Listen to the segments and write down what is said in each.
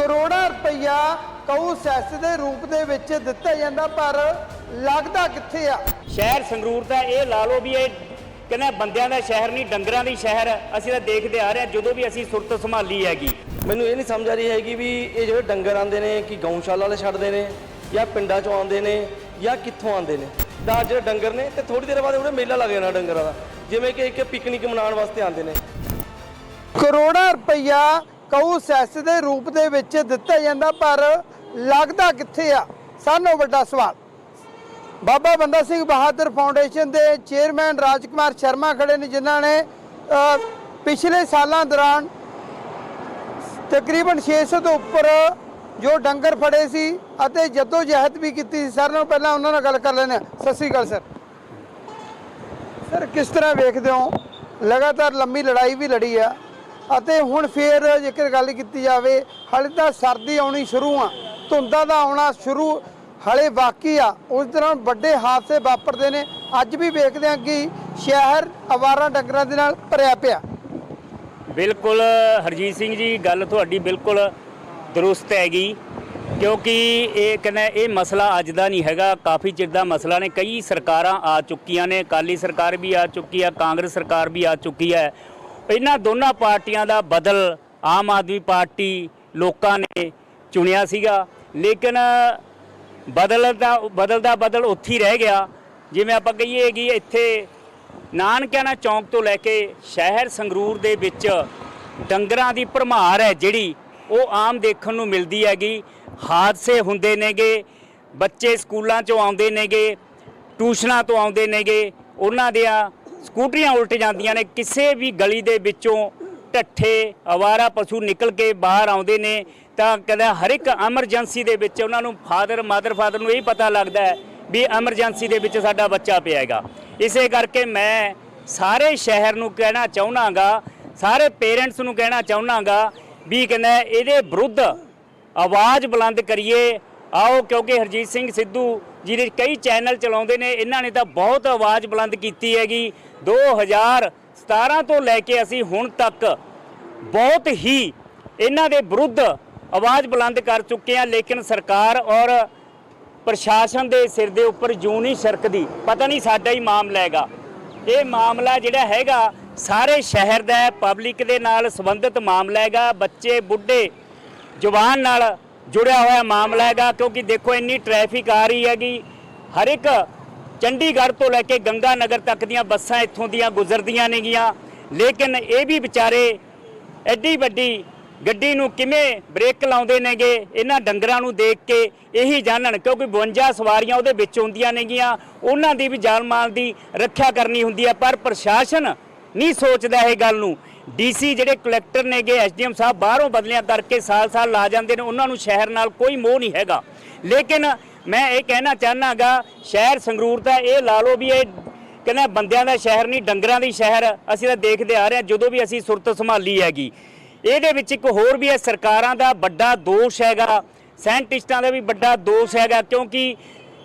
ਕਰੋੜਾਂ ਰੁਪਈਆ Q cess ਦੇ ਰੂਪ ਦੇ ਵਿੱਚ ਦਿੱਤਾ ਜਾਂਦਾ ਪਰ ਲੱਗਦਾ ਕਿੱਥੇ ਆ? ਸ਼ਹਿਰ ਸੰਗਰੂਰ ਦਾ ਇਹ ਲਾ ਲਓ ਵੀ ਇਹ ਕਹਿੰਦਾ ਬੰਦਿਆਂ ਦਾ ਸ਼ਹਿਰ ਨਹੀਂ ਡੰਗਰਾਂ ਦੀ ਸ਼ਹਿਰ ਹੈ। ਅਸੀਂ ਤਾਂ ਦੇਖਦੇ ਆ ਰਹੇ ਹਾਂ ਜਦੋਂ ਵੀ ਅਸੀਂ ਸੁਰਤ ਸੰਭਾਲੀ ਹੈਗੀ। ਮੈਨੂੰ ਇਹ ਨਹੀਂ ਸਮਝ ਆ ਰਹੀ ਹੈਗੀ ਵੀ ਇਹ ਜਿਹੜੇ ਡੰਗਰ ਆਉਂਦੇ ਨੇ ਕਿ ਗਊਸ਼ਾਲਾ ਵਾਲੇ ਛੱਡਦੇ ਨੇ ਜਾਂ ਪਿੰਡਾਂ ਚੋਂ ਆਉਂਦੇ ਨੇ ਜਾਂ ਕਿੱਥੋਂ ਆਉਂਦੇ ਨੇ? ਦਾ ਜਿਹੜੇ ਡੰਗਰ ਨੇ ਤੇ ਥੋੜੀ ਦੇਰ ਬਾਅਦ ਉਹਦੇ ਮੇਲਾ ਲੱਗ ਜਾਣਾ ਡੰਗਰਾਂ ਦਾ। ਜਿਵੇਂ ਕਿ ਇੱਕ ਪਿਕਨਿਕ ਮਨਾਉਣ ਵਾਸਤੇ ਆਉਂਦੇ ਨੇ। ਕਰੋੜਾਂ ਰੁਪਈਆ ਕਊ ਸੈਸ ਦੇ ਰੂਪ ਦੇ ਵਿੱਚ ਦਿੱਤਾ ਜਾਂਦਾ, ਪਰ ਲੱਗਦਾ ਕਿੱਥੇ ਆ? ਸਾਨੂੰ ਵੱਡਾ ਸਵਾਲ। ਬਾਬਾ ਬੰਦਾ ਸਿੰਘ ਬਹਾਦਰ ਫਾਊਂਡੇਸ਼ਨ ਦੇ ਚੇਅਰਮੈਨ ਰਾਜਕੁਮਾਰ ਸ਼ਰਮਾ ਖੜੇ ਨੇ, ਜਿਨ੍ਹਾਂ ਨੇ ਪਿਛਲੇ ਸਾਲਾਂ ਦੌਰਾਨ ਤਕਰੀਬਨ 600 ਤੋਂ ਉੱਪਰ ਜੋ ਡੰਗਰ ਫੜੇ ਸੀ ਅਤੇ ਜਦੋਂ ਜਹਿਦ ਵੀ ਕੀਤੀ ਸੀ। ਸਾਰਿਆਂ ਨਾਲੋਂ ਪਹਿਲਾਂ ਉਹਨਾਂ ਨਾਲ ਗੱਲ ਕਰ ਲੈਂਦੇ ਹਾਂ। ਸਤਿ ਸ੍ਰੀ ਅਕਾਲ, ਸਰ। ਸਰ, ਕਿਸ ਤਰ੍ਹਾਂ ਵੇਖਦੇ ਹੋ? ਲਗਾਤਾਰ ਲੰਮੀ ਲੜਾਈ ਵੀ ਲੜੀ ਆ। ਅਤੇ ਹੁਣ ਫੇਰ ਜੇਕਰ ਗੱਲ ਕੀਤੀ ਜਾਵੇ, ਹਾਲੇ ਤਾਂ ਸਰਦੀ ਆਉਣੀ ਸ਼ੁਰੂ ਆ, ਧੁੰਦਾਂ ਦਾ ਆਉਣਾ ਸ਼ੁਰੂ ਹਾਲੇ ਬਾਕੀ ਆ। ਉਸ ਦੌਰਾਨ ਵੱਡੇ ਹਾਦਸੇ ਵਾਪਰਦੇ ਨੇ। ਅੱਜ ਵੀ ਵੇਖਦੇ ਹਾਂ ਕਿ ਸ਼ਹਿਰ ਅਵਾਰਾ ਡੰਗਰਾਂ ਦੇ ਨਾਲ ਭਰਿਆ ਪਿਆ। ਬਿਲਕੁਲ, ਹਰਜੀਤ ਸਿੰਘ ਜੀ, ਗੱਲ ਤੁਹਾਡੀ ਬਿਲਕੁਲ ਦਰੁਸਤ ਹੈਗੀ। ਕਿਉਂਕਿ ਇਹ ਕਹਿੰਦਾ ਇਹ ਮਸਲਾ ਅੱਜ ਦਾ ਨਹੀਂ ਹੈਗਾ। ਕਾਫੀ ਚਿਰ ਦਾ ਮਸਲਾ ਨੇ। ਕਈ ਸਰਕਾਰਾਂ ਆ ਚੁੱਕੀਆਂ ਨੇ। ਅਕਾਲੀ ਸਰਕਾਰ ਵੀ ਆ ਚੁੱਕੀ ਆ, ਕਾਂਗਰਸ ਸਰਕਾਰ ਵੀ ਆ ਚੁੱਕੀ ਹੈ। ਇਹਨਾਂ ਦੋਨਾਂ ਪਾਰਟੀਆਂ ਦਾ ਬਦਲ ਆਮ ਆਦਮੀ ਪਾਰਟੀ ਲੋਕਾਂ ਨੇ ਚੁਣਿਆ ਸੀਗਾ। ਲੇਕਿਨ ਬਦਲਦਾ ਬਦਲਦਾ ਬਦਲ ਉੱਥੇ ਹੀ ਰਹਿ ਗਿਆ। ਜਿਵੇਂ ਆਪਾਂ ਕਹੀਏ ਕਿ ਇੱਥੇ ਨਾਨਕਿਆਣਾ ਚੌਂਕ ਤੋਂ ਲੈ ਕੇ ਸ਼ਹਿਰ ਸੰਗਰੂਰ ਦੇ ਵਿੱਚ ਡੰਗਰਾਂ ਦੀ ਭਰਮਾਰ ਹੈ ਜਿਹੜੀ ਉਹ ਆਮ ਦੇਖਣ ਨੂੰ ਮਿਲਦੀ ਹੈਗੀ। ਹਾਦਸੇ ਹੁੰਦੇ ਨੇਗੇ, ਬੱਚੇ ਸਕੂਲਾਂ ਚੋਂ ਆਉਂਦੇ ਨੇਗੇ, ਟਿਊਸ਼ਨਾਂ ਤੋਂ ਆਉਂਦੇ ਨੇਗੇ। ਉਹਨਾਂ ਦੀਆਂ ਸਕੂਟਰੀਆਂ ਉਲਟ ਜਾਂਦੀਆਂ ਨੇ, ਕਿਸੇ ਵੀ ਗਲੀ ਦੇ ਵਿੱਚੋਂ ਢੱਠੇ, ਅਵਾਰਾ ਪਸ਼ੂ ਨਿਕਲ ਕੇ ਬਾਹਰ ਆਉਂਦੇ ਨੇ, ਤਾਂ ਕਹਿੰਦਾ ਹਰ ਇੱਕ ਐਮਰਜੈਂਸੀ ਦੇ ਵਿੱਚ ਉਹਨਾਂ ਨੂੰ ਫਾਦਰ, ਮਦਰ, ਫਾਦਰ ਨੂੰ ਇਹ ਪਤਾ ਲੱਗਦਾ ਹੈ ਵੀ ਐਮਰਜੈਂਸੀ ਦੇ ਵਿੱਚ ਸਾਡਾ ਬੱਚਾ ਪਿਆ ਹੈਗਾ। ਇਸੇ ਕਰਕੇ ਮੈਂ ਸਾਰੇ ਸ਼ਹਿਰ ਨੂੰ ਕਹਿਣਾ ਚਾਹੁੰਨਾਗਾ, ਸਾਰੇ ਪੇਰੈਂਟਸ ਨੂੰ ਕਹਿਣਾ ਚਾਹੁੰਨਾਗਾ ਵੀ ਕਹਿੰਦਾ ਇਹਦੇ ਵਿਰੁੱਧ ਆਵਾਜ਼ ਬੁਲੰਦ ਕਰੀਏ ਆਓ, ਕਿਉਂਕਿ ਹਰਜੀਤ ਸਿੰਘ ਸਿੱਧੂ ਜਿਹੜੇ ਕਈ ਚੈਨਲ ਚਲਾਉਂਦੇ ਨੇ, ਇਹਨਾਂ ਨੇ ਤਾਂ ਬਹੁਤ ਆਵਾਜ਼ ਬੁਲੰਦ ਕੀਤੀ ਹੈਗੀ। 2017 ਤੋਂ ਲੈ ਕੇ ਅਸੀਂ ਹੁਣ ਤੱਕ ਬਹੁਤ ਹੀ ਇਹਨਾਂ ਦੇ ਵਿਰੁੱਧ ਆਵਾਜ਼ ਬੁਲੰਦ ਕਰ ਚੁੱਕੇ ਹਾਂ, ਲੇਕਿਨ ਸਰਕਾਰ ਔਰ ਪ੍ਰਸ਼ਾਸਨ ਦੇ ਸਿਰ ਦੇ ਉੱਪਰ ਜੂੰ ਨਹੀਂ ਸਰਕਦੀ। ਪਤਾ ਨਹੀਂ ਸਾਡਾ ਹੀ ਮਾਮਲਾ ਹੈਗਾ। ਇਹ ਮਾਮਲਾ ਜਿਹੜਾ ਹੈਗਾ, ਸਾਰੇ ਸ਼ਹਿਰ ਦਾ ਪਬਲਿਕ ਦੇ ਨਾਲ ਸੰਬੰਧਿਤ ਮਾਮਲਾ ਹੈਗਾ। ਬੱਚੇ, ਬੁੱਢੇ, ਜਵਾਨ ਨਾਲ ਜੁੜਿਆ ਹੋਇਆ ਮਾਮਲਾ ਹੈਗਾ, ਕਿਉਂਕਿ ਦੇਖੋ ਇੰਨੀ ਟ੍ਰੈਫਿਕ ਆ ਰਹੀ ਹੈਗੀ। ਹਰ ਇੱਕ ਚੰਡੀਗੜ੍ਹ ਤੋਂ ਲੈ ਕੇ ਗੰਗਾ ਨਗਰ ਤੱਕ ਦੀਆਂ ਬੱਸਾਂ ਇੱਥੋਂ ਦੀਆਂ ਗੁਜ਼ਰਦੀਆਂ ਨੇਗੀਆਂ। ਲੇਕਿਨ ਇਹ ਵੀ ਵਿਚਾਰੇ ਐਡੀ ਵੱਡੀ ਗੱਡੀ ਨੂੰ ਕਿਵੇਂ ਬ੍ਰੇਕ ਲਾਉਂਦੇ ਨੇਗੇ, ਇਹਨਾਂ ਡੰਗਰਾਂ ਨੂੰ ਦੇਖ ਕੇ ਇਹੀ ਜਾਣਨ, ਕਿਉਂਕਿ 52 ਸਵਾਰੀਆਂ ਉਹਦੇ ਵਿੱਚ ਹੁੰਦੀਆਂ ਨੇਗੀਆਂ। ਉਹਨਾਂ ਦੀ ਵੀ ਜਾਨ ਮਾਲ ਦੀ ਰੱਖਿਆ ਕਰਨੀ ਹੁੰਦੀ ਹੈ, ਪਰ ਪ੍ਰਸ਼ਾਸਨ ਨਹੀਂ ਸੋਚਦਾ ਇਹ ਗੱਲ ਨੂੰ। ਡੀਸੀ ਜਿਹੜੇ ਕਲੈਕਟਰ ਨੇਗੇ, ਐਸਡੀਐਮ ਸਾਹਿਬ ਬਾਹਰੋਂ ਬਦਲੀਆਂ ਕਰਕੇ ਸਾਲ-ਸਾਲ ਲਾ ਜਾਂਦੇ ਨੇ, ਉਹਨਾਂ ਨੂੰ ਸ਼ਹਿਰ ਨਾਲ ਕੋਈ ਮੋਹ ਨਹੀਂ ਹੈਗਾ। ਲੇਕਿਨ ਮੈਂ ਇਹ ਕਹਿਣਾ ਚਾਹਨਾਗਾ, ਸ਼ਹਿਰ ਸੰਗਰੂਰ ਦਾ ਇਹ ਲਾ ਲਓ ਵੀ ਇਹ ਕਹਿੰਦਾ ਬੰਦਿਆਂ ਦਾ ਸ਼ਹਿਰ ਨਹੀਂ, ਡੰਗਰਾਂ ਦੀ ਸ਼ਹਿਰ, ਅਸੀਂ ਤਾਂ ਦੇਖਦੇ ਆ ਰਹੇ ਹਾਂ, ਜਦੋਂ ਵੀ ਅਸੀਂ ਸੁਰਤ ਸੰਭਾਲੀ ਹੈਗੀ। ਇਹਦੇ ਵਿੱਚ ਇੱਕ ਹੋਰ ਵੀ ਹੈ, ਸਰਕਾਰਾਂ ਦਾ ਵੱਡਾ ਦੋਸ਼ ਹੈਗਾ, ਸਾਇੰਟਿਸਟਾਂ ਦਾ ਵੀ ਵੱਡਾ ਦੋਸ਼ ਹੈਗਾ, ਕਿਉਂਕਿ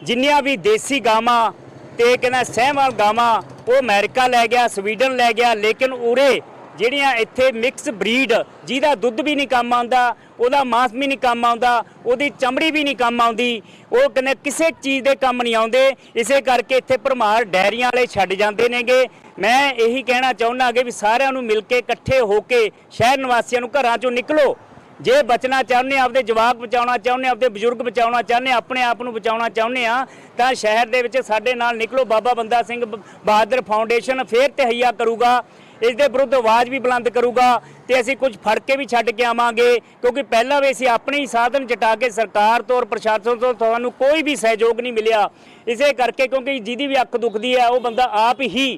ਜਿੰਨੀਆਂ ਵੀ ਦੇਸੀ ਗਾਵਾਂ ਤੇ ਕਹਿੰਦਾ ਸਹਿਵਾਲ ਗਾਵਾਂ, ਉਹ ਅਮਰੀਕਾ ਲੈ ਗਿਆ, ਸਵੀਡਨ ਲੈ ਗਿਆ, ਲੇਕਿਨ ਉਰੇ ਜਿਹੜੀਆਂ ਇੱਥੇ ਮਿਕਸ ਬਰੀਡ ਜਿਹਦਾ ਦੁੱਧ ਵੀ ਨਹੀਂ ਕੰਮ ਆਉਂਦਾ, ਉਹਦਾ ਮਾਸ ਵੀ ਨਹੀਂ ਕੰਮ ਆਉਂਦਾ, ਉਹਦੀ ਚਮੜੀ ਵੀ ਨਹੀਂ ਕੰਮ ਆਉਂਦੀ, ਉਹ ਕਹਿੰਦੇ ਕਿਸੇ ਚੀਜ਼ ਦੇ ਕੰਮ ਨਹੀਂ ਆਉਂਦੇ, ਇਸੇ ਕਰਕੇ ਇੱਥੇ ਭਰਮਾਰ ਡੈਰੀਆਂ ਵਾਲੇ ਛੱਡ ਜਾਂਦੇ ਨੇਗੇ। ਮੈਂ ਇਹੀ ਕਹਿਣਾ ਚਾਹੁੰਦਾ ਕਿ ਵੀ ਸਾਰਿਆਂ ਨੂੰ ਮਿਲ ਕੇ ਇਕੱਠੇ ਹੋ ਕੇ ਸ਼ਹਿਰ ਨਿਵਾਸੀਆਂ ਨੂੰ ਘਰਾਂ ਚੋਂ ਨਿਕਲੋ। ਜੇ ਬਚਣਾ ਚਾਹੁੰਦੇ ਆਪਦੇ ਜਵਾਕ ਬਚਾਉਣਾ ਚਾਹੁੰਦੇ ਆ, ਆਪਦੇ ਬਜ਼ੁਰਗ ਬਚਾਉਣਾ ਚਾਹੁੰਦੇ ਆਪਣੇ ਆਪ ਨੂੰ ਬਚਾਉਣਾ ਚਾਹੁੰਦੇ ਆ, ਤਾਂ ਸ਼ਹਿਰ ਦੇ ਵਿੱਚ ਸਾਡੇ ਨਾਲ ਨਿਕਲੋ। ਬਾਬਾ ਬੰਦਾ ਸਿੰਘ ਬ- ਬਹਾਦਰ ਫਾਊਂਡੇਸ਼ਨ ਫੇਰ ਤਹਈਆ ਕਰੂਗਾ। ਇਸ ਦੇ ਵਿਰੁੱਧ ਆਵਾਜ਼ ਵੀ ਬੁਲੰਦ ਕਰੂਗਾ ਤੇ ਅਸੀਂ ਕੁਝ ਫੜ ਕੇ ਵੀ ਛੱਡ ਕੇ ਆਵਾਂਗੇ, ਕਿਉਂਕਿ ਪਹਿਲਾਂ ਵੀ ਅਸੀਂ ਆਪਣੇ ਹੀ ਸਾਧਨ ਜਟਾ ਕੇ ਸਰਕਾਰ ਤੋਂ ਔਰ ਪ੍ਰਸ਼ਾਸਨ ਤੋਂ ਤੁਹਾਨੂੰ ਕੋਈ ਵੀ ਸਹਿਯੋਗ ਨਹੀਂ ਮਿਲਿਆ। ਇਸੇ ਕਰਕੇ ਕਿਉਂਕਿ ਜਿਹਦੀ ਵੀ ਅੱਖ ਦੁਖਦੀ ਹੈ, ਉਹ ਬੰਦਾ ਆਪ ਹੀ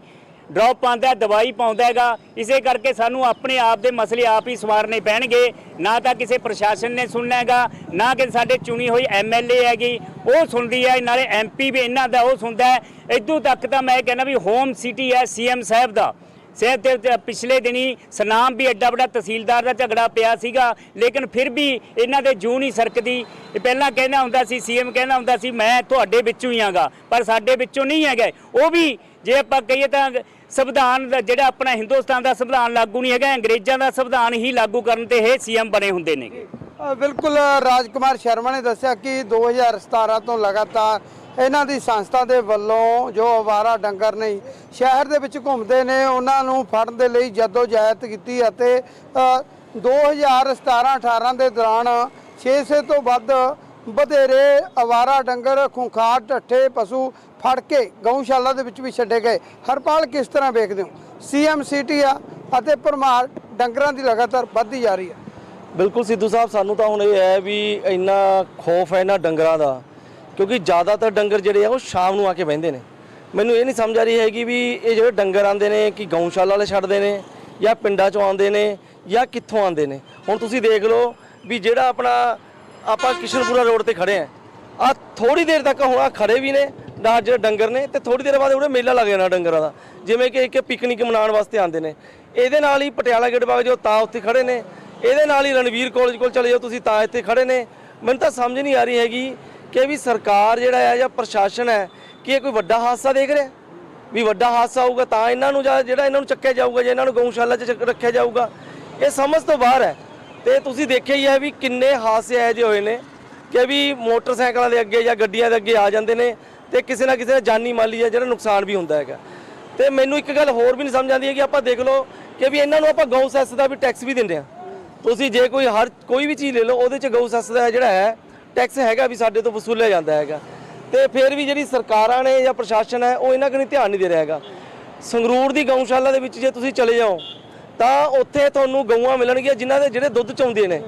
ਡ੍ਰੌਪ ਪਾਉਂਦਾ, ਦਵਾਈ ਪਾਉਂਦਾ ਹੈਗਾ। ਇਸੇ ਕਰਕੇ ਸਾਨੂੰ ਆਪਣੇ ਆਪ ਦੇ ਮਸਲੇ ਆਪ ਹੀ ਸਵਾਰਨੇ ਪੈਣਗੇ। ਨਾ ਤਾਂ ਕਿਸੇ ਪ੍ਰਸ਼ਾਸਨ ਨੇ ਸੁਣਨਾ ਹੈਗਾ, ਨਾ ਕਿ ਸਾਡੇ ਚੁਣੀ ਹੋਈ ਐਮਐਲਏ ਹੈਗੀ, ਉਹ ਸੁਣਦੀ ਹੈ, ਨਾਲੇ ਐਮਪੀ ਵੀ ਇਹਨਾਂ ਦਾ ਉਹ ਸੁਣਦਾ ਹੈ। ਇਦੋਂ ਤੱਕ ਤਾਂ ਮੈਂ ਕਹਿੰਦਾ ਵੀ ਹੋਮ ਸਿਟੀ ਹੈ ਸੀਐਮ ਸਾਹਿਬ ਦਾ। ਸਿਹਤ ਦੇ ਪਿਛਲੇ ਦਿਨੀ ਸਨਾਮ ਵੀ ਐਡਾ ਵੱਡਾ ਤਹਿਸੀਲਦਾਰ ਦਾ ਝਗੜਾ ਪਿਆ ਸੀਗਾ ਲੇਕਿਨ ਫਿਰ ਵੀ ਇਹਨਾਂ ਦੇ ਜੂ ਨਹੀਂ ਸਰਕਦੀ। ਪਹਿਲਾਂ ਕਹਿੰਦਾ ਹੁੰਦਾ ਸੀ ਸੀਐਮ ਕਹਿੰਦਾ ਹੁੰਦਾ ਸੀ ਮੈਂ ਤੁਹਾਡੇ ਵਿੱਚੋਂ ਹੀ ਆਂਗਾ ਪਰ ਸਾਡੇ ਵਿੱਚੋਂ ਨਹੀਂ ਹੈਗਾ ਉਹ ਵੀ ਜੇ ਆਪਾਂ ਕਹੀਏ ਤਾਂ ਸੰਵਿਧਾਨ ਦਾ ਜਿਹੜਾ ਆਪਣਾ ਹਿੰਦੁਸਤਾਨ ਦਾ ਸੰਵਿਧਾਨ ਲਾਗੂ ਨਹੀਂ ਹੈਗਾ ਅੰਗਰੇਜ਼ਾਂ ਦਾ ਸੰਵਿਧਾਨ ਹੀ ਲਾਗੂ ਕਰਨ ਤੇ ਇਹ ਸੀਐਮ ਬਣੇ ਹੁੰਦੇ ਨੇ ਅ, ਬਿਲਕੁਲ ਰਾਜਕੁਮਾਰ ਸ਼ਰਮਾ ਨੇ ਦੱਸਿਆ ਕਿ 2017 ਤੋਂ ਲਗਾਤਾਰ ਇਹਨਾਂ ਦੀ ਸੰਸਥਾ ਦੇ ਵੱਲੋਂ ਜੋ ਅਵਾਰਾ ਡੰਗਰ ਨੇ ਸ਼ਹਿਰ ਦੇ ਵਿੱਚ ਘੁੰਮਦੇ ਨੇ ਉਹਨਾਂ ਨੂੰ ਫੜਨ ਦੇ ਲਈ ਜਦੋਜਹਿਦ ਕੀਤੀ ਅਤੇ ਅ, 2017-18 ਦੇ ਦੌਰਾਨ 600 ਤੋਂ ਵੱਧ ਬਧੇਰੇ ਅਵਾਰਾ ਡੰਗਰ ਖੁੰਖਾਰ ਢੱਠੇ ਪਸ਼ੂ ਫੜ ਕੇ ਗਊਸ਼ਾਲਾ ਦੇ ਵਿੱਚ ਵੀ ਛੱਡੇ ਗਏ। ਹਰਪਾਲ ਕਿਸ ਤਰ੍ਹਾਂ ਵੇਖਦੇ ਹੋ? ਸੀਐਮ ਸਿਟੀ ਆ ਅਤੇ ਪਰਮਾਰ ਡੰਗਰਾਂ ਦੀ ਲਗਾਤਾਰ ਵੱਧਦੀ ਜਾ ਰਹੀ ਹੈ। ਬਿਲਕੁਲ ਸਿੱਧੂ ਸਾਹਿਬ ਸਾਨੂੰ ਤਾਂ ਹੁਣ ਇਹ ਹੈ ਵੀ ਇੰਨਾ ਖੌਫ ਹੈ ਇਹਨਾਂ ਡੰਗਰਾਂ ਦਾ। ਕਿਉਂਕਿ ਜ਼ਿਆਦਾਤਰ ਡੰਗਰ ਜਿਹੜੇ ਆ, ਉਹ ਸ਼ਾਮ ਨੂੰ ਆ ਕੇ ਬਹਿੰਦੇ ਨੇ। ਮੈਨੂੰ ਇਹ ਨਹੀਂ ਸਮਝ ਆ ਰਹੀ ਹੈਗੀ ਵੀ ਇਹ ਜਿਹੜੇ ਡੰਗਰ ਆਉਂਦੇ ਨੇ, ਕਿ ਗਊਸ਼ਾਲਾ ਵਾਲੇ ਛੱਡਦੇ ਨੇ, ਜਾਂ ਪਿੰਡਾਂ ਚੋਂ ਆਉਂਦੇ ਨੇ, ਜਾਂ ਕਿੱਥੋਂ ਆਉਂਦੇ ਨੇ? ਹੁਣ ਤੁਸੀਂ ਦੇਖ ਲਓ ਵੀ ਜਿਹੜਾ ਆਪਣਾ, ਆਪਾਂ ਕਿਸ਼ਨਪੁਰਾ ਰੋਡ ਤੇ ਖੜੇ ਆ ਆ ਥੋੜੀ ਦੇਰ ਤੱਕ ਹੁਣ ਆਹ ਖੜੇ ਵੀ ਨੇ, ਨਾਲ ਜਿਹੜੇ ਡੰਗਰ ਨੇ, ਤੇ ਥੋੜੀ ਦੇਰ ਬਾਅਦ ਉਹਦੇ ਮੇਲਾ ਲੱਗ ਜਾਣਾ ਡੰਗਰਾਂ ਦਾ। ਜਿਵੇਂ ਕਿ ਇੱਕ ਪਿਕਨਿਕ ਮਨਾਉਣ ਵਾਸਤੇ ਆਉਂਦੇ ਨੇ। ਇਹਦੇ ਨਾਲ ਹੀ ਪਟਿਆਲਾ ਗੇਟ ਬਾਗ ਜੋ ਤਾਂ ਉੱਥੇ ਖੜੇ ਨੇ। ਇਹਦੇ ਨਾਲ ਹੀ ਰਣਵੀਰ ਕਾਲਜ ਕੋਲ ਚਲੇ ਜਾਓ, ਤੁਸੀਂ ਤਾਂ ਇੱਥੇ ਖੜੇ ਨੇ। ਮੈਨੂੰ ਤਾਂ ਸਮਝ ਨਹੀਂ ਆ ਰਹੀ ਹੈਗੀ ਕਿ ਵੀ ਸਰਕਾਰ ਜਿਹੜਾ ਹੈ ਜਾਂ ਪ੍ਰਸ਼ਾਸਨ ਹੈ ਕਿ ਇਹ ਕੋਈ ਵੱਡਾ ਹਾਦਸਾ ਦੇਖ ਰਿਹਾ? ਵੀ ਵੱਡਾ ਹਾਦਸਾ ਹੋਊਗਾ ਤਾਂ ਇਹਨਾਂ ਨੂੰ ਜਾਂ ਜਿਹੜਾ ਇਹਨਾਂ ਨੂੰ ਚੱਕਿਆ ਜਾਊਗਾ ਜਾਂ ਇਹਨਾਂ ਨੂੰ ਗਊਸ਼ਾਲਾ 'ਚ ਚੱਕ- ਰੱਖਿਆ ਜਾਊਗਾ, ਇਹ ਸਮਝ ਤੋਂ ਬਾਹਰ ਹੈ। ਤੇ ਤੁਸੀਂ ਦੇਖਿਆ ਹੀ ਹੈ ਵੀ ਕਿੰਨੇ ਹਾਦਸੇ ਇਹੋ ਜਿਹੇ ਹੋਏ ਨੇ ਕਿ ਵੀ ਮੋਟਰਸਾਈਕਲਾਂ ਦੇ ਅੱਗੇ ਜਾਂ ਗੱਡੀਆਂ ਦੇ ਅੱਗੇ ਆ ਜਾਂਦੇ ਨੇ ਤੇ ਕਿਸੇ ਨਾ ਕਿਸੇ ਦਾ ਜਾਨੀ ਮਾਲੀ ਜਾਂ ਜਿਹੜਾ ਨੁਕਸਾਨ ਵੀ ਹੁੰਦਾ ਹੈਗਾ। ਤੇ ਮੈਨੂੰ ਇੱਕ ਗੱਲ ਹੋਰ ਵੀ ਨਹੀਂ ਸਮਝ ਆਉਂਦੀ ਹੈ ਕਿ ਆਪਾਂ ਦੇਖ ਲਓ ਕਿ ਵੀ ਇਹਨਾਂ ਨੂੰ ਆਪਾਂ ਗਊ ਸੈਸ ਦਾ ਵੀ ਟੈਕਸ ਵੀ ਦਿੰਦੇ ਆ ਤੁਸੀਂ ਜੇ ਕੋਈ ਹਰ ਕੋਈ ਵੀ ਚੀਜ਼ ਲੈ ਲਓ, ਉਹਦੇ 'ਚ ਗਊ ਸੈਸ ਦਾ ਜਿਹੜਾ ਹੈ ਟੈਕਸ ਹੈਗਾ ਵੀ ਸਾਡੇ ਤੋਂ ਵਸੂਲਿਆ ਜਾਂਦਾ ਹੈਗਾ। ਤੇ ਫਿਰ ਵੀ ਜਿਹੜੀ ਸਰਕਾਰਾਂ ਨੇ ਜਾਂ ਪ੍ਰਸ਼ਾਸਨ ਹੈ, ਉਹ ਇਹਨਾਂ ਕਨੀ ਧਿਆਨ ਨਹੀਂ ਦੇ ਰਿਹਾ ਹੈਗਾ। ਸੰਗਰੂਰ ਦੀ ਗਊਸ਼ਾਲਾ ਦੇ ਵਿੱਚ ਜੇ ਤੁਸੀਂ ਚਲੇ ਜਾਓ, ਤਾਂ ਉੱਥੇ ਤੁਹਾਨੂੰ ਗਊਆਂ ਮਿਲਣਗੀਆਂ ਜਿਨ੍ਹਾਂ ਦੇ ਜਿਹੜੇ ਦੁੱਧ ਚੋਂਦੇ ਨੇ।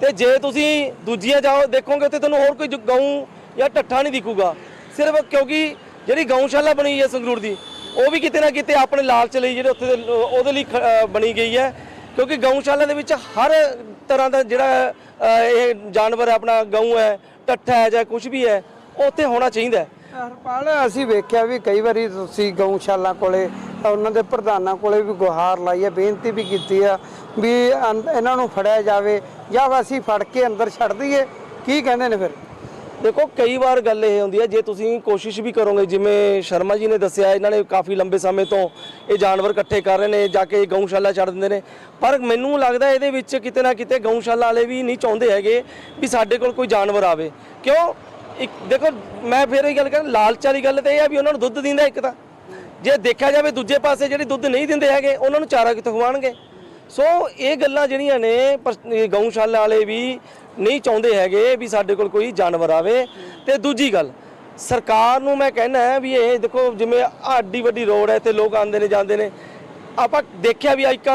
ਤੇ ਜੇ ਤੁਸੀਂ ਦੂਜੀਆਂ ਜਾਓ, ਦੇਖੋਗੇ ਉੱਥੇ ਤੁਹਾਨੂੰ ਹੋਰ ਕੋਈ ਗਊ ਜਾਂ ਢੱਠਾ ਨਹੀਂ ਦਿਖੂਗਾ। ਸਿਰਫ ਕਿਉਂਕਿ ਜਿਹੜੀ ਗਊਸ਼ਾਲਾ ਬਣੀ ਹੈ ਸੰਗਰੂਰ ਦੀ, ਉਹ ਵੀ ਕਿਤੇ ਨਾ ਕਿਤੇ ਆਪਣੇ ਲਾਲਚ ਲਈ ਜਿਹੜੇ ਉੱਥੇ ਦੇ, ਉਹਦੇ ਲਈ ਖ- ਬਣੀ ਗਈ ਹੈ। ਕਿਉਂਕਿ ਗਊਸ਼ਾਲਾ ਦੇ ਵਿੱਚ ਹਰ ਤਰ੍ਹਾਂ ਦਾ ਜਿਹੜਾ ਅ, ਇਹ ਜਾਨਵਰ ਹੈ ਆਪਣਾ ਗਊ ਹੈ ਢੱਠਾ ਹੈ ਜਾਂ ਕੁਝ ਵੀ ਹੈ ਉਹ ਉੱਥੇ ਹੋਣਾ ਚਾਹੀਦਾ ਹੈ। ਹਰਪਾਲ ਅਸੀਂ ਵੇਖਿਆ ਵੀ ਕਈ ਵਾਰੀ ਤੁਸੀਂ ਗਊਸ਼ਾਲਾ ਕੋਲੇ ਉਹਨਾਂ ਦੇ ਪ੍ਰਧਾਨਾਂ ਕੋਲੇ ਵੀ ਗੁਹਾਰ ਲਾਈ ਹੈ ਬੇਨਤੀ ਵੀ ਕੀਤੀ ਆ ਵੀ ਅੰ- ਇਹਨਾਂ ਨੂੰ ਫੜਿਆ ਜਾਵੇ ਜਾਂ ਅਸੀਂ ਫੜ ਕੇ ਅੰਦਰ ਛੱਡ ਦਈਏ ਕੀ ਕਹਿੰਦੇ ਨੇ ਫਿਰ? ਦੇਖੋ, ਕਈ ਵਾਰ ਗੱਲ ਇਹ ਹੁੰਦੀ ਹੈ, ਜੇ ਤੁਸੀਂ ਕੋਸ਼ਿਸ਼ ਵੀ ਕਰੋਗੇ, ਜਿਵੇਂ ਸ਼ਰਮਾ ਜੀ ਨੇ ਦੱਸਿਆ, ਇਹਨਾਂ ਨੇ ਕਾਫੀ ਲੰਬੇ ਸਮੇਂ ਤੋਂ ਇਹ ਜਾਨਵਰ ਇਕੱਠੇ ਕਰ ਰਹੇ ਨੇ, ਜਾ ਕੇ ਗਊਸ਼ਾਲਾ ਛੱਡ ਦਿੰਦੇ ਨੇ। ਪਰ ਮੈਨੂੰ ਲੱਗਦਾ ਇਹਦੇ ਵਿੱਚ ਕਿਤੇ ਨਾ ਕਿਤੇ ਗਊਸ਼ਾਲਾ ਵਾਲੇ ਵੀ ਨਹੀਂ ਚਾਹੁੰਦੇ ਹੈਗੇ ਵੀ ਸਾਡੇ ਕੋਲ ਕੋਈ ਜਾਨਵਰ ਆਵੇ। ਕਿਉਂ? ਇੱਕ, ਦੇਖੋ, ਮੈਂ ਫਿਰ ਇਹ ਗੱਲ ਕਰਾਂ, ਲਾਲਚ ਵਾਲੀ ਗੱਲ ਤੇ ਇਹ ਆ ਵੀ ਉਹਨਾਂ ਨੂੰ ਦੁੱਧ ਦਿੰਦਾ ਇੱਕ ਤਾਂ। ਜੇ ਦੇਖਿਆ ਜਾਵੇ ਦੂਜੇ ਪਾਸੇ ਜਿਹੜੇ ਦੁੱਧ ਨਹੀਂ ਦਿੰਦੇ ਹੈਗੇ, ਉਹਨਾਂ ਨੂੰ ਚਾਰਾ ਕਿੱਥੋਂ ਖਵਾਉਣਗੇ? ਸੋ ਇਹ ਗੱਲਾਂ ਜਿਹੜੀਆਂ ਨੇ, ਪਰ- ਗਊਸ਼ਾਲਾ ਵਾਲੇ ਵੀ ਨਹੀਂ ਚਾਹੁੰਦੇ ਹੈਗੇ ਵੀ ਸਾਡੇ ਕੋਲ ਕੋਈ ਜਾਨਵਰ ਆਵੇ। ਤੇ ਦੂਜੀ ਗੱਲ, ਸਰਕਾਰ ਨੂੰ ਮੈਂ ਕਹਿਣਾ ਵੀ ਇਹ ਦੇਖੋ ਜਿਵੇਂ ਆਡੀ ਵੱਡੀ ਰੋਡ ਹੈ ਤੇ ਲੋਕ ਆਉਂਦੇ ਨੇ, ਜਾਂਦੇ ਨੇ। ਆਪਾਂ ਦੇਖਿਆ ਵੀ ਇੱਕ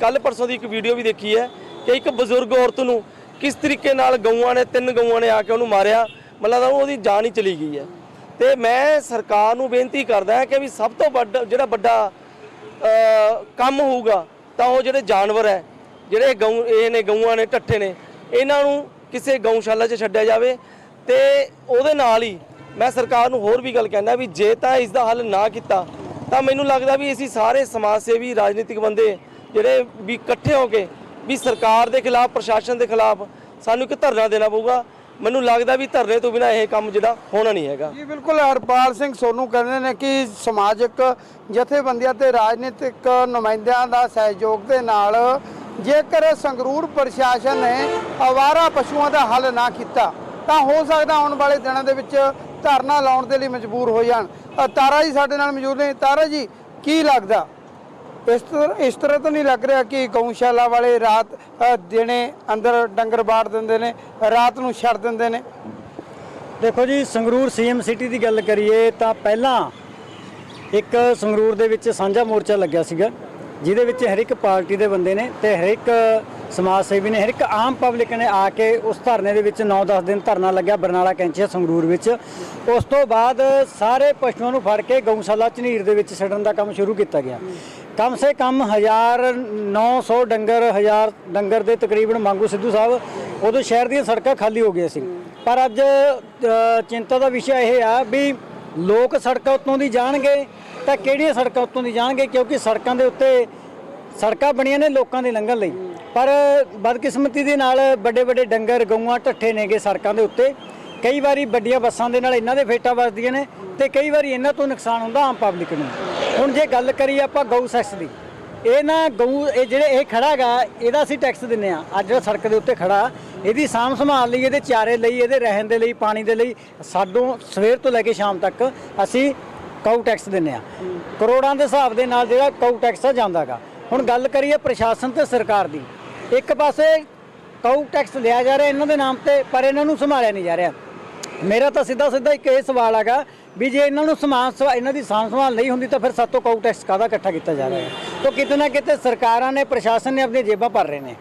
ਕੱਲ ਪਰਸੋਂ ਦੀ ਇੱਕ ਵੀਡੀਓ ਵੀ ਦੇਖੀ ਹੈ ਕਿ ਇੱਕ ਬਜ਼ੁਰਗ ਔਰਤ ਨੂੰ ਕਿਸ ਤਰੀਕੇ ਨਾਲ ਗਊਆਂ ਨੇ, ਤਿੰਨ ਗਊਆਂ ਨੇ ਆ ਕੇ ਉਹਨੂੰ ਮਾਰਿਆ, ਮਤਲਬ ਉਹਦੀ ਜਾਨ ਹੀ ਚਲੀ ਗਈ ਹੈ। ਤੇ ਮੈਂ ਸਰਕਾਰ ਨੂੰ ਬੇਨਤੀ ਕਰਦਾ ਹਾਂ ਕਿ ਵੀ ਸਭ ਤੋਂ ਵੱਡਾ, ਜਿਹੜਾ ਵੱਡਾ ਕੰਮ ਹੋਊਗਾ ਤਾਂ ਉਹ ਜਿਹੜੇ ਜਾਨਵਰ ਹੈ, ਜਿਹੜੇ ਗਊ, ਇਹ ਨੇ, ਗਊਆਂ ਨੇ, ਢੱਠੇ ਨੇ ਇਹਨਾਂ ਨੂੰ ਕਿਸੇ ਗਊਸ਼ਾਲਾ 'ਚ ਛੱਡਿਆ ਜਾਵੇ ਤੇ ਉਹਦੇ ਨਾਲ ਹੀ ਮੈਂ ਸਰਕਾਰ ਨੂੰ ਹੋਰ ਵੀ ਗੱਲ ਕਹਿਣਾ ਵੀ ਜੇ ਤਾਂ ਇਸ ਦਾ ਹੱਲ ਨਾ ਕੀਤਾ, ਤਾਂ ਮੈਨੂੰ ਲੱਗਦਾ ਵੀ ਅਸੀਂ ਸਾਰੇ ਸਮਾਜ ਸੇਵੀ, ਰਾਜਨੀਤਿਕ ਬੰਦੇ ਜਿਹੜੇ ਵੀ ਇਕੱਠੇ ਹੋ ਕੇ ਵੀ ਸਰਕਾਰ ਦੇ ਖਿਲਾਫ, ਪ੍ਰਸ਼ਾਸਨ ਦੇ ਖਿਲਾਫ ਸਾਨੂੰ ਇੱਕ ਧਰਨਾ ਦੇਣਾ ਪਊਗਾ। ਮੈਨੂੰ ਲੱਗਦਾ ਵੀ ਧਰਨੇ ਤੋਂ ਬਿਨਾ ਇਹ ਕੰਮ ਜਿਹੜਾ ਹੋਣਾ ਨਹੀਂ ਹੈਗਾ। ਜੀ, ਬਿਲਕੁਲ ਹਰਪਾਲ ਸਿੰਘ ਸੋਨੂ ਕਹਿੰਦੇ ਨੇ ਕਿ ਸਮਾਜਿਕ ਜਥੇਬੰਦੀਆਂ ਤੇ ਰਾਜਨੀਤਿਕ ਨੁਮਾਇੰਦਿਆਂ ਦਾ ਸਹਿਯੋਗ ਦੇ ਨਾਲ ਜੇਕਰ ਸੰਗਰੂਰ ਪ੍ਰਸ਼ਾਸਨ ਨੇ ਅਵਾਰਾ ਪਸ਼ੂਆਂ ਦਾ ਹੱਲ ਨਾ ਕੀਤਾ, ਤਾਂ ਹੋ ਸਕਦਾ ਆਉਣ ਵਾਲੇ ਦਿਨਾਂ ਦੇ ਵਿੱਚ ਧਰਨਾ ਲਾਉਣ ਦੇ ਲਈ ਮਜਬੂਰ ਹੋ ਜਾਣ। ਤਾਰਾ ਜੀ ਸਾਡੇ ਨਾਲ ਮੌਜੂਦ ਨੇ। ਤਾਰਾ ਜੀ, ਕੀ ਲੱਗਦਾ? ਇਸ ਤਰ੍ਹਾਂ ਇਸ ਤਰ੍ਹਾਂ ਤਾਂ ਨਹੀਂ ਲੱਗ ਰਿਹਾ ਕਿ ਗਊਸ਼ਾਲਾ ਵਾਲੇ ਰਾਤ ਦਿਨੇ ਅੰਦਰ ਡੰਗਰ ਬਾੜ ਦਿੰਦੇ ਨੇ, ਰਾਤ ਨੂੰ ਛੱਡ ਦਿੰਦੇ ਨੇ? ਦੇਖੋ ਜੀ, ਸੰਗਰੂਰ ਸੀਐਮ ਸਿਟੀ ਦੀ ਗੱਲ ਕਰੀਏ ਤਾਂ ਪਹਿਲਾਂ ਇੱਕ ਸੰਗਰੂਰ ਦੇ ਵਿੱਚ ਸਾਂਝਾ ਮੋਰਚਾ ਲੱਗਿਆ ਸੀਗਾ। ਜਿਹਦੇ ਵਿੱਚ ਹਰ ਇੱਕ ਪਾਰਟੀ ਦੇ ਬੰਦੇ ਨੇ ਤੇ ਹਰ ਇੱਕ ਸਮਾਜ ਸੇਵੀ ਨੇ, ਹਰ ਇੱਕ ਆਮ ਪਬਲਿਕ ਨੇ ਆ ਕੇ ਉਸ ਧਰਨੇ ਦੇ ਵਿੱਚ 9-10 ਦਿਨ ਧਰਨਾ ਲੱਗਿਆ ਬਰਨਾਲਾ, ਕੈਂਚੀਆ, ਸੰਗਰੂਰ ਵਿੱਚ। ਉਸ ਤੋਂ ਬਾਅਦ ਸਾਰੇ ਪਸ਼ੂਆਂ ਨੂੰ ਫੜ ਕੇ ਗਊਸ਼ਾਲਾ ਝਨੀਰ ਦੇ ਵਿੱਚ ਛੱਡਣ ਦਾ ਕੰਮ ਸ਼ੁਰੂ ਕੀਤਾ ਗਿਆ। ਕਮ ਸੇ ਕਮ 1900 ਡੰਗਰ 1000 ਡੰਗਰ ਦੇ ਤਕਰੀਬਨ ਮੰਗੂ ਸਿੱਧੂ ਸਾਹਿਬ, ਉਦੋਂ ਸ਼ਹਿਰ ਦੀਆਂ ਸੜਕਾਂ ਖਾਲੀ ਹੋ ਗਈਆਂ ਸੀ। ਪਰ ਅੱਜ ਚਿੰਤਾ ਦਾ ਵਿਸ਼ਾ ਇਹ ਆ ਵੀ ਲੋਕ ਸੜਕਾਂ ਉੱਤੋਂ ਦੀ ਜਾਣਗੇ ਤਾਂ ਕਿਹੜੀਆਂ ਸੜਕਾਂ ਉੱਤੋਂ ਦੀ ਜਾਣਗੇ? ਕਿਉਂਕਿ ਸੜਕਾਂ ਦੇ ਉੱਤੇ ਸੜਕਾਂ ਬਣੀਆਂ ਨੇ ਲੋਕਾਂ ਦੇ ਲੰਘਣ ਲਈ। ਪਰ ਬਦਕਿਸਮਤੀ ਦੇ ਨਾਲ ਵੱਡੇ ਵੱਡੇ ਡੰਗਰ, ਗਊਆਂ ਢੱਠੇ ਨੇਗੇ ਸੜਕਾਂ ਦੇ ਉੱਤੇ। ਕਈ ਵਾਰੀ ਵੱਡੀਆਂ ਬੱਸਾਂ ਦੇ ਨਾਲ ਇਹਨਾਂ ਦੇ ਫੇਟਾ ਵੱਜਦੀਆਂ ਨੇ ਤੇ ਕਈ ਵਾਰੀ ਇਹਨਾਂ ਤੋਂ ਨੁਕਸਾਨ ਹੁੰਦਾ ਆਮ ਪਬਲਿਕ ਨੂੰ। ਹੁਣ ਜੇ ਗੱਲ ਕਰੀਏ ਆਪਾਂ ਗਊ ਸੈਕਸ ਦੀ, ਇਹ ਨਾ ਗਊ, ਇਹ ਜਿਹੜੇ ਇਹ ਖੜਾਗਾ ਇਹਦਾ ਅਸੀਂ ਟੈਕਸ ਦਿੰਨੇ ਆ। ਅੱਜ ਜਿਹੜਾ ਸੜਕ ਦੇ ਉੱਤੇ ਖੜਾ, ਇਹਦੀ ਸਾਂਭ ਸੰਭਾਲ ਲਈ, ਇਹਦੇ ਚਾਰੇ ਲਈ, ਇਹਦੇ ਰਹਿਣ ਦੇ ਲਈ, ਪਾਣੀ ਦੇ ਲਈ, ਸਾਡੋਂ ਸਵੇਰ ਤੋਂ ਲੈ ਕੇ ਸ਼ਾਮ ਤੱਕ ਅਸੀਂ ਕਾਊ ਟੈਕਸ ਦਿੰਨੇ ਆ। ਕਰੋੜਾਂ ਦੇ ਹਿਸਾਬ ਦੇ ਨਾਲ ਜਿਹੜਾ ਕਾਊ ਟੈਕਸ ਆ ਜਾਂਦਾਗਾ ਹੁਣ ਗੱਲ ਕਰੀਏ ਪ੍ਰਸ਼ਾਸਨ ਤੇ ਸਰਕਾਰ ਦੀ। ਇੱਕ ਪਾਸੇ ਕਾਊ ਟੈਕਸ ਲਿਆ ਜਾ ਰਿਹਾ ਇਹਨਾਂ ਦੇ ਨਾਮ ਤੇ, ਪਰ ਇਹਨਾਂ ਨੂੰ ਸੰਭਾਲਿਆ ਨਹੀਂ ਜਾ ਰਿਹਾ। ਮੇਰਾ ਤਾਂ ਸਿੱਧਾ ਸਿੱਧਾ ਇੱਕ ਇਹ ਸਵਾਲ ਹੈਗਾ ਵੀ ਜੇ ਇਹਨਾਂ ਨੂੰ ਸਮਾਨ ਸਵਾ, ਇਹਨਾਂ ਦੀ ਸਾਂਭ ਸੰਭਾਲ ਨਹੀਂ ਹੁੰਦੀ ਤਾਂ ਫਿਰ ਸਾਤੋਂ ਕਾਊ ਟੈਕਸ ਕਾਹਦਾ ਇਕੱਠਾ ਕੀਤਾ ਜਾ ਰਿਹਾ ਹੈ? ਤਾਂ ਕਿਤੇ ਨਾ ਕਿਤੇ ਸਰਕਾਰਾਂ ਨੇ, ਪ੍ਰਸ਼ਾਸਨ ਨੇ ਆਪਣੀਆਂ ਜੇਬਾਂ ਭਰ ਰਹੇ ਨੇ।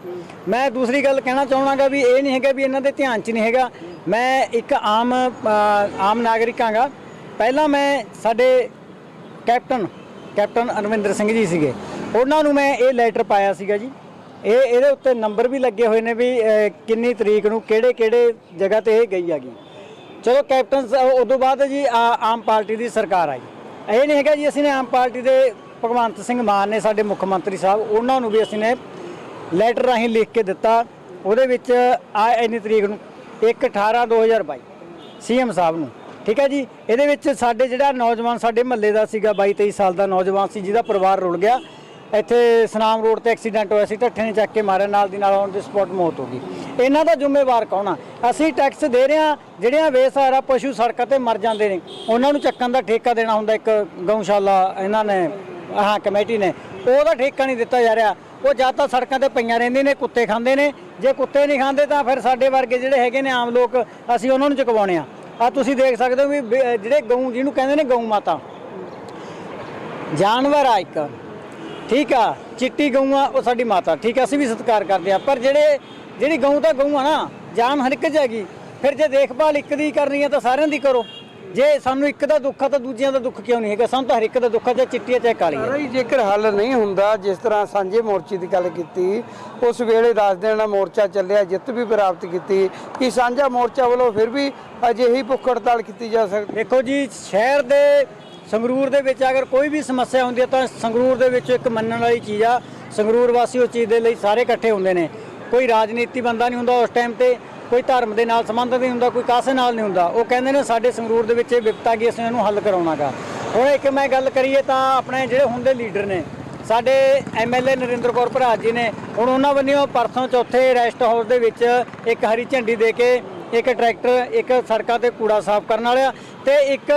ਮੈਂ ਦੂਸਰੀ ਗੱਲ ਕਹਿਣਾ ਚਾਹਣਾਗਾ ਵੀ ਇਹ ਨਹੀਂ ਹੈਗਾ ਵੀ ਇਹਨਾਂ ਦੇ ਧਿਆਨ 'ਚ ਨਹੀਂ ਹੈਗਾ। ਮੈਂ ਇੱਕ ਆਮ ਆਮ ਨਾਗਰਿਕ ਹਾਂਗਾ। ਪਹਿਲਾਂ ਮੈਂ ਸਾਡੇ ਕੈਪਟਨ ਕੈਪਟਨ ਅਰਵਿੰਦਰ ਸਿੰਘ ਜੀ ਸੀਗੇ। ਉਹਨਾਂ ਨੂੰ ਮੈਂ ਇਹ ਲੈਟਰ ਪਾਇਆ ਸੀਗਾ ਜੀ। ਇਹ, ਇਹਦੇ ਉੱਤੇ ਨੰਬਰ ਵੀ ਲੱਗੇ ਹੋਏ ਨੇ ਵੀ ਕਿੰਨੀ ਤਰੀਕ ਨੂੰ ਕਿਹੜੇ ਕਿਹੜੇ ਜਗ੍ਹਾ ਤੇ ਇਹ ਗਈ ਹੈਗੀ। ਚਲੋ ਕੈਪਟਨ ਸਾਹਿਬ ਉਦੋਂ ਬਾਅਦ ਜੀ ਆਮ ਪਾਰਟੀ ਦੀ ਸਰਕਾਰ ਆਈ। ਇਹ ਨਹੀਂ ਹੈਗਾ ਜੀ, ਅਸੀਂ ਨੇ ਆਮ ਪਾਰਟੀ ਦੇ ਭਗਵੰਤ ਸਿੰਘ ਮਾਨ ਨੇ ਸਾਡੇ ਮੁੱਖ ਮੰਤਰੀ ਸਾਹਿਬ, ਉਹਨਾਂ ਨੂੰ ਵੀ ਅਸੀਂ ਨੇ ਲੈਟਰ ਰਾਹੀਂ ਲਿਖ ਕੇ ਦਿੱਤਾ। ਉਹਦੇ ਵਿੱਚ ਆ ਇੰਨੀ ਤਰੀਕ ਨੂੰ 1 18 2022 ਸੀਐਮ ਸਾਹਿਬ ਨੂੰ। ਠੀਕ ਹੈ ਜੀ? ਇਹਦੇ ਵਿੱਚ ਸਾਡੇ ਜਿਹੜਾ ਨੌਜਵਾਨ ਸਾਡੇ ਮਹੱਲੇ ਦਾ ਸੀਗਾ 22 23 ਸਾਲ ਦਾ ਨੌਜਵਾਨ ਸੀ, ਜਿਹਦਾ ਪਰਿਵਾਰ ਰੁਲ ਗਿਆ। ਇੱਥੇ ਸਨਾਮ ਰੋਡ ਤੇ ਐਕਸੀਡੈਂਟ ਹੋਇਆ ਸੀ, ਢੱਠੇ ਨੇ ਚੱਕ ਕੇ ਮਾਰਿਆ, ਨਾਲ ਦੀ ਨਾਲ ਔਨ ਦੀ ਸਪੌਟ ਮੌਤ ਹੋ ਗਈ। ਇਹਨਾਂ ਦਾ ਜ਼ਿੰਮੇਵਾਰ ਕੌਣ ਆ? ਅਸੀਂ ਟੈਕਸ ਦੇ ਰਹੇ ਹਾਂ, ਜਿਹੜਿਆਂ ਬੇਸਹਾਰਾ ਪਸ਼ੂ ਸੜਕਾਂ ਤੇ ਮਰ ਜਾਂਦੇ ਨੇ, ਉਹਨਾਂ ਨੂੰ ਚੱਕਣ ਦਾ ਠੇਕਾ ਦੇਣਾ ਹੁੰਦਾ ਇੱਕ ਗਊਸ਼ਾਲਾ, ਇਹਨਾਂ ਨੇ, ਹਾਂ, ਕਮੇਟੀ ਨੇ। ਉਹਦਾ ਠੇਕਾ ਨਹੀਂ ਦਿੱਤਾ ਜਾ ਰਿਹਾ। ਉਹ ਜਾਂ ਤਾਂ ਸੜਕਾਂ ਤੇ ਪਈਆਂ ਰਹਿੰਦੀਆਂ ਨੇ, ਕੁੱਤੇ ਖਾਂਦੇ ਨੇ। ਜੇ ਕੁੱਤੇ ਨਹੀਂ ਖਾਂਦੇ ਤਾਂ ਫਿਰ ਸਾਡੇ ਵਰਗੇ ਜਿਹੜੇ ਹੈਗੇ ਨੇ ਆਮ ਲੋਕ, ਅਸੀਂ ਉਹਨਾਂ ਨੂੰ ਚੁਕਵਾਉਣੇ ਆ। ਆ ਤੁਸੀਂ ਦੇਖ ਸਕਦੇ ਹੋ ਵੀ ਬੇ- ਜਿਹੜੇ ਗਊ, ਜਿਹਨੂੰ ਕਹਿੰਦੇ ਨੇ ਗਊ ਮਾਤਾ। ਜਾਨਵਰ ਆ ਇੱਕ। ਠੀਕ ਆ, ਚਿੱਟੀ ਗਊ ਆ, ਉਹ ਸਾਡੀ ਮਾਤਾ। ਠੀਕ ਆ, ਅਸੀਂ ਵੀ ਸਤਿਕਾਰ ਕਰਦੇ ਆ। ਪਰ ਜਿਹੜੇ, ਜਿਹੜੀ ਗਊ ਤਾਂ ਗਊ ਆ ਨਾ, ਜਾਨ ਹਰ ਇੱਕ 'ਚ ਹੈਗੀ। ਫਿਰ ਜੇ ਦੇਖਭਾਲ ਇੱਕ ਦੀ ਕਰਨੀ ਹੈ ਤਾਂ ਸਾਰਿਆਂ ਦੀ ਕਰੋ। ਜੇ ਸਾਨੂੰ ਇੱਕ ਦਾ ਦੁੱਖ ਆ ਤਾਂ ਦੂਜਿਆਂ ਦਾ ਦੁੱਖ ਕਿਉਂ ਨਹੀਂ ਹੈਗਾ? ਸਾਨੂੰ ਤਾਂ ਹਰ ਇੱਕ ਦਾ ਦੁੱਖ ਆ ਚਾਹੇ ਚਿੱਟੀ ਆ ਚਾਹੇ ਕਾਲੀ ਆ। ਜੇਕਰ ਹੱਲ ਨਹੀਂ ਹੁੰਦਾ ਜਿਸ ਤਰ੍ਹਾਂ ਸਾਂਝੇ ਮੋਰਚੇ ਦੀ ਗੱਲ ਕੀਤੀ ਉਸ ਵੇਲੇ ਦੱਸ ਦੇਣਾ ਮੋਰਚਾ ਚੱਲਿਆ ਜਿੱਤ ਵੀ ਪ੍ਰਾਪਤ ਕੀਤੀ ਕਿ ਸਾਂਝਾ ਮੋਰਚਾ ਵੱਲੋਂ ਫਿਰ ਵੀ ਅਜਿਹੀ ਭੁੱਖ ਹੜਤਾਲ ਕੀਤੀ ਜਾ ਸਕਦੀ? ਦੇਖੋ ਜੀ ਸ਼ਹਿਰ ਦੇ ਸੰਗਰੂਰ ਦੇ ਵਿੱਚ ਅਗਰ ਕੋਈ ਵੀ ਸਮੱਸਿਆ ਹੁੰਦੀ ਹੈ ਤਾਂ ਸੰਗਰੂਰ ਦੇ ਵਿੱਚ ਇੱਕ ਮੰਨਣ ਵਾਲੀ ਚੀਜ਼ ਆ। ਸੰਗਰੂਰ ਵਾਸੀ ਉਸ ਚੀਜ਼ ਦੇ ਲਈ ਸਾਰੇ ਇਕੱਠੇ ਹੁੰਦੇ ਨੇ। ਕੋਈ ਰਾਜਨੀਤੀ ਬੰਦਾ ਨਹੀਂ ਹੁੰਦਾ ਉਸ ਟਾਈਮ ਤੇ। ਕੋਈ ਧਰਮ ਦੇ ਨਾਲ ਸੰਬੰਧ ਨਹੀਂ ਹੁੰਦਾ, ਕੋਈ ਕਾਸੇ ਨਾਲ ਨਹੀਂ ਹੁੰਦਾ। ਉਹ ਕਹਿੰਦੇ ਨੇ ਸਾਡੇ ਸੰਗਰੂਰ ਦੇ ਵਿੱਚ ਇਹ ਵਿਪਤਾ ਕੀ ਅਸੀਂ ਇਹਨੂੰ ਹੱਲ ਕਰਾਉਣਾਗਾ। ਹੁਣ ਇੱਕ ਮੈਂ ਗੱਲ ਕਰੀਏ ਤਾਂ ਆਪਣੇ ਜਿਹੜੇ ਹੁੰਦੇ ਲੀਡਰ ਨੇ, ਸਾਡੇ ਐਮਐਲਏ ਨਰਿੰਦਰ ਕੌਰ ਭਰਾ ਜੀ ਨੇ, ਹੁਣ ਉਹਨਾਂ ਵੱਲੋਂ ਪਰਸੋਂ ਚੌਥੇ ਰੈਸਟ ਹਾਊਸ ਦੇ ਵਿੱਚ ਇੱਕ ਹਰੀ ਝੰਡੀ ਦੇ ਕੇ ਇੱਕ ਟਰੈਕਟਰ, ਇੱਕ ਸੜਕਾਂ ਤੇ ਕੂੜਾ ਸਾਫ਼ ਕਰਨ ਵਾਲਾ ਤੇ ਇੱਕ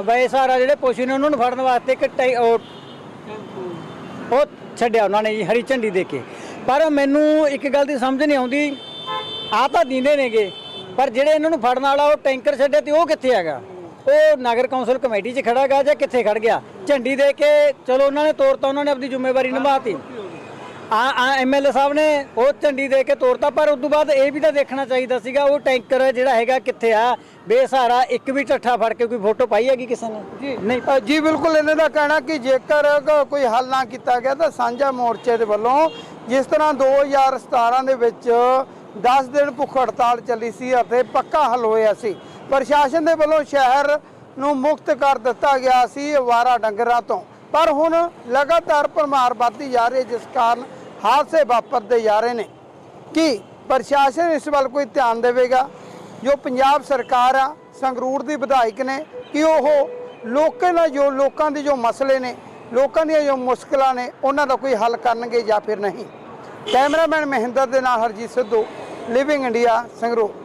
ਵੈਸਾਰਾ ਜਿਹੜੇ ਪੋਸ਼ੀ ਨੇ ਉਹਨਾਂ ਨੂੰ ਫੜਨ ਵਾਸਤੇ ਇੱਕ ਟੈ- ਉਹ ਉਹ ਛੱਡਿਆ ਉਹਨਾਂ ਨੇ ਜੀ, ਹਰੀ ਝੰਡੀ ਦੇ ਕੇ। ਪਰ ਮੈਨੂੰ ਇੱਕ ਗੱਲ ਦੀ ਸਮਝ ਨਹੀਂ ਆਉਂਦੀ ਆ ਤਾਂ ਦਿੰਦੇ ਨੇਗੇ ਪਰ ਜਿਹੜੇ ਇਹਨਾਂ ਨੂੰ ਫੜਨ ਵਾਲਾ ਉਹ ਟੈਂਕਰ ਛੱਡਿਆ ਤੇ ਉਹ ਕਿੱਥੇ ਹੈਗਾ? ਉਹ ਨਗਰ ਕੌਂਸਲ ਕਮੇਟੀ 'ਚ ਖੜਾਗਾ ਜਾਂ ਕਿੱਥੇ ਖੜ ਗਿਆ? ਝੰਡੀ ਦੇ ਕੇ ਚਲੋ ਉਹਨਾਂ ਨੇ ਤੋਰਤਾ ਉਹਨਾਂ ਨੇ ਆਪਣੀ ਜ਼ਿੰਮੇਵਾਰੀ ਨਿਭਾਤੀ। ਆ ਆ ਐਮਐਲਏ ਸਾਹਿਬ ਨੇ ਉਹ ਝੰਡੀ ਦੇ ਕੇ ਤੋਰਤਾ ਪਰ ਉਸ ਤੋਂ ਬਾਅਦ ਇਹ ਵੀ ਤਾਂ ਦੇਖਣਾ ਚਾਹੀਦਾ ਸੀਗਾ ਉਹ ਟੈਂਕਰ ਜਿਹੜਾ ਹੈਗਾ ਕਿੱਥੇ ਆ? ਬੇਸਹਾਰਾ ਇੱਕ ਵੀ ਠੱਠਾ ਫੜ ਕੇ ਕੋਈ ਫੋਟੋ ਪਾਈ ਹੈਗੀ ਕਿਸੇ ਨੇ? ਜੀ। ਨਹੀਂ ਜੀ ਬਿਲਕੁਲ ਇਹਨਾਂ ਦਾ ਕਹਿਣਾ ਕਿ ਜੇਕਰ ਕੋਈ ਹੱਲ ਨਾ ਕੀਤਾ ਗਿਆ ਤਾਂ ਸਾਂਝਾ ਮੋਰਚੇ ਦੇ ਵੱਲੋਂ ਜਿਸ ਤਰ੍ਹਾਂ 2017 ਦੇ ਵਿੱਚ 10 ਦਿਨ ਭੁੱਖ ਹੜਤਾਲ ਚੱਲੀ ਸੀ ਅਤੇ ਪੱਕਾ ਹੱਲ ਹੋਇਆ ਸੀ। ਪ੍ਰਸ਼ਾਸਨ ਦੇ ਵੱਲੋਂ ਸ਼ਹਿਰ ਨੂੰ ਮੁਕਤ ਕਰ ਦਿੱਤਾ ਗਿਆ ਸੀ ਅਵਾਰਾ ਡੰਗਰਾਂ ਤੋਂ। ਪਰ ਹੁਣ ਲਗਾਤਾਰ ਭਰਮਾਰ ਵੱਧਦੀ ਜਾ ਰਹੀ ਹੈ, ਜਿਸ ਕਾਰਨ ਹਾਦਸੇ ਵਾਪਰਦੇ ਜਾ ਰਹੇ ਨੇ। ਕੀ ਪ੍ਰਸ਼ਾਸਨ ਇਸ ਵੱਲ ਕੋਈ ਧਿਆਨ ਦੇਵੇਗਾ? ਜੋ ਪੰਜਾਬ ਸਰਕਾਰ ਆ, ਸੰਗਰੂਰ ਦੀ ਵਿਧਾਇਕ ਨੇ, ਕਿ ਉਹ ਲੋਕਾਂ ਦਾ ਜੋ ਲੋਕਾਂ ਦੇ ਜੋ ਮਸਲੇ ਨੇ, ਲੋਕਾਂ ਦੀਆਂ ਜੋ ਮੁਸ਼ਕਲਾਂ ਨੇ, ਉਹਨਾਂ ਦਾ ਕੋਈ ਹੱਲ ਕਰਨਗੇ ਜਾਂ ਫਿਰ ਨਹੀਂ? ਕੈਮਰਾਮੈਨ ਮਹਿੰਦਰ ਦੇ ਨਾਲ ਹਰਜੀਤ ਸਿੱਧੂ ਲਿਵਿੰਗ ਇੰਡੀਆ ਸੰਗਰੂਰ